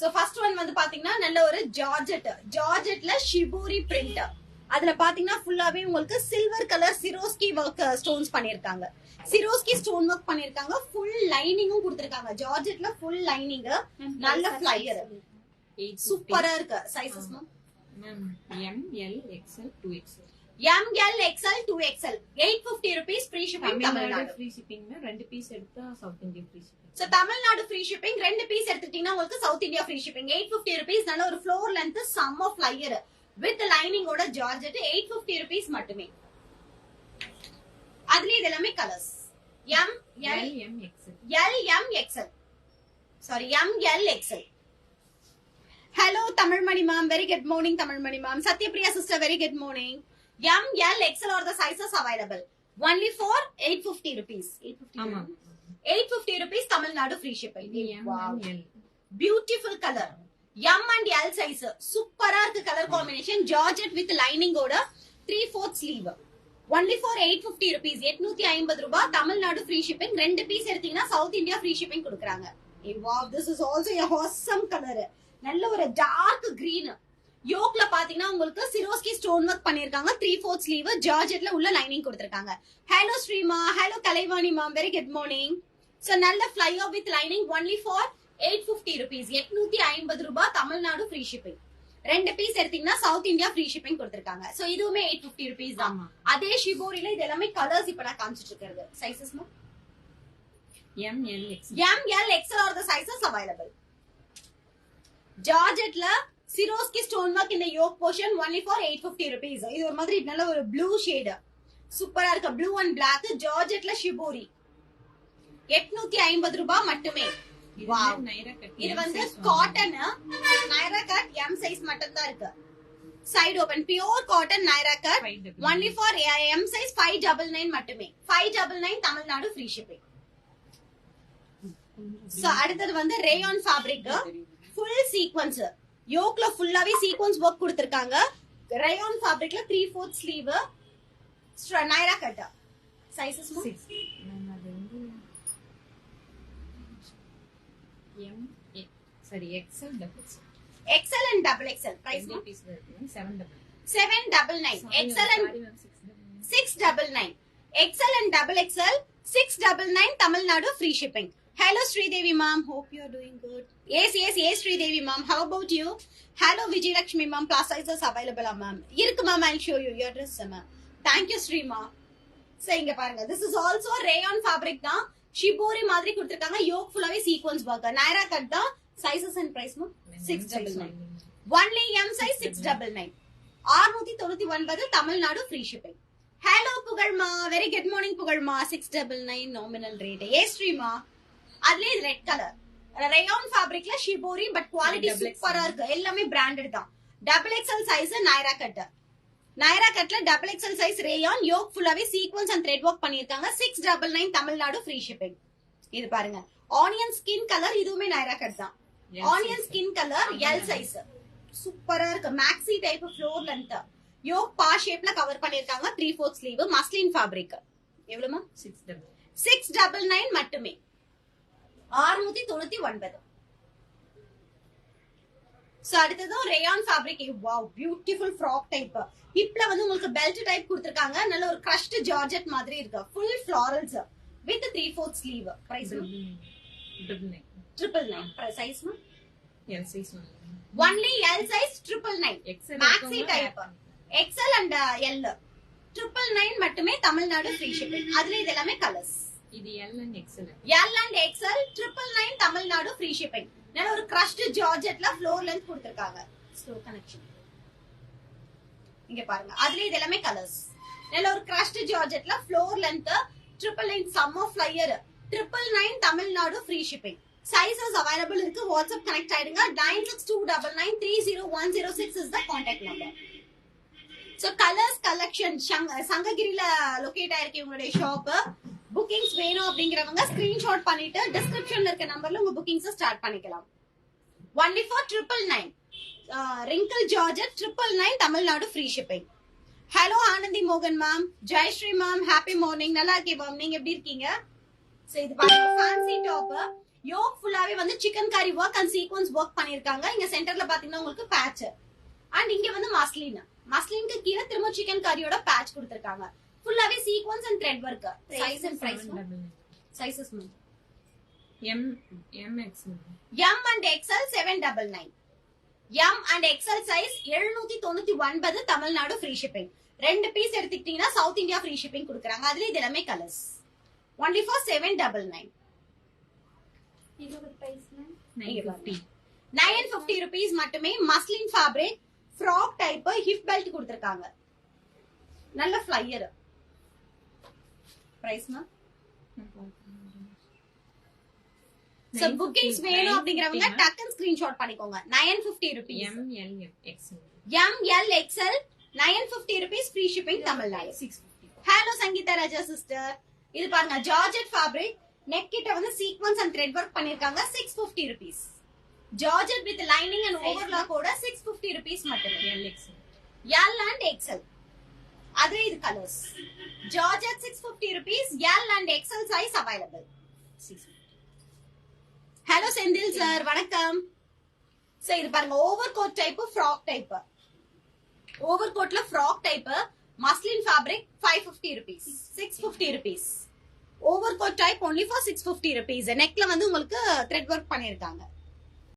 So first one வந்து பாத்தீங்கன்னா நல்ல ஒரு ஜார்ஜெட். ஜார்ஜெட்ல ஷிபூரி பிரிண்ட் அதுல பாத்தீங்கன்னா ஃபுல்லாவே உங்களுக்கு silver colour Swarovski work stones பண்ணிருக்காங்க. சிரோஸ்கி ஸ்டோன் ஒர்க் பண்ணிருக்காங்க. ஃபுல் லைனிங்கும் கொடுத்திருக்காங்க. ஜார்ஜெட்ல ஃபுல் லைனிங் நல்ல ஃபிளையர் சூப்பரா இருக்கு. Sizes ma'am M L XL two XL M L XL two XL eight fifty rupees free shipping Tamil Nadu free shipping ரெண்டு piece எடுத்தா south India free shipping so Tamil Nadu free shipping ரெண்டு piece எடுத்துட்டீங்கன்னா உங்களுக்கு south India free shipping eight fifty rupees நல்ல ஒரு floor length செம்ம flare with லைனிங்கோட georgette eight fifty rupees மட்டுமே. அதுலயே இது எல்லாமே colours M L L M XL L M XL sorry M L XL hello Tamilmani ma'am very good morning Tamilmani ma'am Sathyapriya sister very good morning M L XL are the sizes available only for eight fifty rupees eight fifty rupees Tamil Nadu free shipping beautiful colour M and L size சூப்பரா இருக்கு colour combination georgette with லைனிங்கோட three fourth sleeve only for eight fifty rupees எட்நூத்தி ஐம்பது ரூபாய் Tamil Nadu free shipping ரெண்டு piece எடுத்தீங்கன்னா south India free shipping கொடுக்குறாங்க. This is also awesome colour நல்ல ஒரு டார்க் கிரீன் யோக்ல பாத்தீங்கன்னா உங்களுக்கு சிரோஸ்கி ஸ்டோன் ஒர்க் பண்ணிருக்காங்க த்ரீ ஃபோர்த் ஸ்லீவ் ஜார்ஜெட்ல உள்ள லைனிங் கொடுத்திருக்காங்க. Hello Sreema. Hello Kalaivani ma'am very good morning so நல்ல flare with lining only for eight fifty rupees எட்நூத்தி ஐம்பது ரூபாய் தமிழ்நாடு ஃப்ரீ ஷிப்பிங் ரெண்டு பீஸ் எடுத்தீங்கன்னா சவுத் இந்தியா ஃப்ரீ ஷிப்பிங் கொடுத்திருக்காங்க. சோ இதுவுமே எயிட் பிப்டி ருபீஸ் தான். அதே ஷிபோரில இது எல்லாமே கலர்ஸ் இப்ப நான் காமிச்சிட்டு இருக்கிறது. Sizes M L XL are the sizes available ஜார்ஜெட்ல Swarovski stone work இந்த yoke portion only for eight fifty rupees இது ஒரு மாதிரி நல்ல ஒரு ப்ளூ ஷேடு சூப்பரா இருக்கு. ப்ளூ அண்ட் பிளாக் ஜார்ஜெட்ல ஷிபோரி எட்நூத்தி ஐம்பது ரூபாய் மட்டுமே. இது வந்து cotton Naira cut M size மட்டும் தான் இருக்கு. Side open pure cotton Naira cut only for M size five double nine மட்டுமே. Five double nine Tamil Nadu free shipping அடுத்தது வந்து ரேயான் ஃபேப்ரிக் ஃபுல் சீக்வன்ஸ் யோக்ல ஃபுல்லாவே சீக்வன்ஸ் ஒர்க் கொடுத்திருக்காங்க. Rayon ஃபேப்ரிக்ல three fourth sleeve Naira cut sizes sorry XL double XL and double XL price seven double seven double nine XL and six double nine XL and double XL six double nine Tamil Nadu free shipping hello Sridevi ma'am hope you are doing good yes yes ah Sridevi ma'am how about you hello Vijayalakshmi ma'am plus sizes அவைலபிளா ma'am இருக்கு ma'am I show you your dress ma'am thank you Srima சரி இங்க பாருங்க. This is also rayon fabric தான். Shibori மாதிரி கொடுத்திருக்காங்க. Yoke ஃபுல்லாவே sequins work Naira cut தான். Sizes and price six double nine only M size six double nine ஆறுநூத்தி தொண்ணூத்தி ஒன்பது Tamil Nadu free shipping hello Pugazhma very good morning Pugazhma six double nine nominal rate ah Sreema அதுலயே red colour rayon ஃபேப்ரிக்ல shibori but quality. சூப்பரா இருக்கு. எல்லாமே branded தான். Double XL size Naira cut Naira கட்ல double XL size rayon yoke ஃபுல்லாவே sequins and thread work பண்ணிருக்காங்க six double nine Tamil Nadu free shipping இது பாருங்க. ஆனியன் ஸ்கின் கலர் இதுவுமே நைரா கட் தான். Onion skin colour L size சூப்பரா இருக்கு. Maxi type floor length yoke பா ஷேப்ல கவர் பண்ணிருக்காங்க three fourth sleeve muslin fabric எவ்வளவுமா six double six double nine மட்டுமே. ஆறுநூத்தி தொண்ணூத்தி ஒன்பது. சோ அடுத்ததும் rayon fabric wow beautiful frock type ஹிப்ல வந்து உங்களுக்கு பெல்ட் டைப் கொடுத்திருக்காங்க. நல்ல ஒரு crushed ஜார்ஜெட் மாதிரி இருக்கு. Full florals with three fourth sleeve price triple nine size L size only L size triple nine Maxi type. XL and L triple nine மட்டுமே Tamil Nadu free shipping அதுல இது எல்லாமே கலர்ஸ் இது L and XL L and XL triple nine Tamil Nadu free shipping நல்ல ஒரு crushed ஜார்ஜெட்ல floor length கொடுத்திருக்காங்க. Slow connection இங்க பாருங்க. அதுல இது எல்லாமே கலர்ஸ் நல்ல ஒரு crushed ஜார்ஜெட்ல floor length triple nine summer flare triple nine Tamil Nadu free shipping sizes available இருக்கு. வாட்ஸ்அப் கனெக்ட் ஆயிடுங்க. Nine six two double nine three zero one zero six is the contact number so colours collection சங்ககிரில locate ஆயிருக்கு உங்களுடைய shop bookings வேணும் அப்படிங்கிறவங்க screenshot பண்ணிட்டு டிஸ்கிரிப்ஷன்ல இருக்க நம்பர்ல உங்க புக்கிங்ஸ் ஸ்டார்ட் பண்ணிக்கலாம். Only for triple nine wrinkle georgette triple nine Tamil Nadu free shipping hello Anandhi மோகன் ma'am Jayashree ma'am happy morning நல்லா இருக்கேன் மேம் நீங்க எப்படி இருக்கீங்க? சோ இது பாருங்க ஃபேன்சி டாப் யோக் ஃபுல்லாவே வந்து சிக்கன் கறி ஒர்க் அண்ட் சீக்வன்ஸ் ஒர்க் பண்ணிருக்காங்க. இங்க சென்டர்ல பாத்தீங்கன்னா உங்களுக்கு பேட்ச் அண்ட் இங்க வந்து மஸ்லின் மஸ்லின்க்கு கீழே திரும்ப சிக்கன் கறியோட பேட்ச் கொடுத்திருக்காங்க. ஃபுல்லாவே sequins and thread work size and price sizes M M XL M and XL seven double nine M and XL size எழுநூத்தி தொண்ணூத்தி ஒன்பது தமிழ்நாடு ஃப்ரீ ஷிப்பிங் ரெண்டு பீஸ் எடுத்துக்கிட்டீங்கன்னா சவுத் இந்தியா ஃப்ரீ ஷிப்பிங் கொடுக்குறாங்க. அதுல இது எல்லாமே colours only for seven double nine nine fifty nine fifty rupees மட்டுமே muslin fabric frock type hip belt கொடுத்திருக்காங்க. நல்ல flare price ma'am so bookings வேணும் அப்படிங்கறவங்க டக்குன்னு ஸ்கிரீன்ஷாட் பண்ணிக்கோங்க. Nine fifty rupees M L XL M L XL nine fifty rupees free shipping Tamil Nadu six fifty hello Sangeetha Raja sister இது பாருங்க georgette fabric neck கிட்ட வந்து sequins and thread work பண்ணிருக்காங்க six fifty rupees georgette with lining and overlock கூட six fifty rupees மட்டுமே. L XL L and XL அது இது colours georgette six fifty rupees L and XL size available hello Senthil sir வணக்கம். Sir இது பாருங்க over coat type frock type over கோட்ல frock type muslin fabric five fifty rupees six fifty rupees over coat type only for six fifty rupees நெக்ல வந்து உங்களுக்கு thread work பண்ணியிருக்காங்க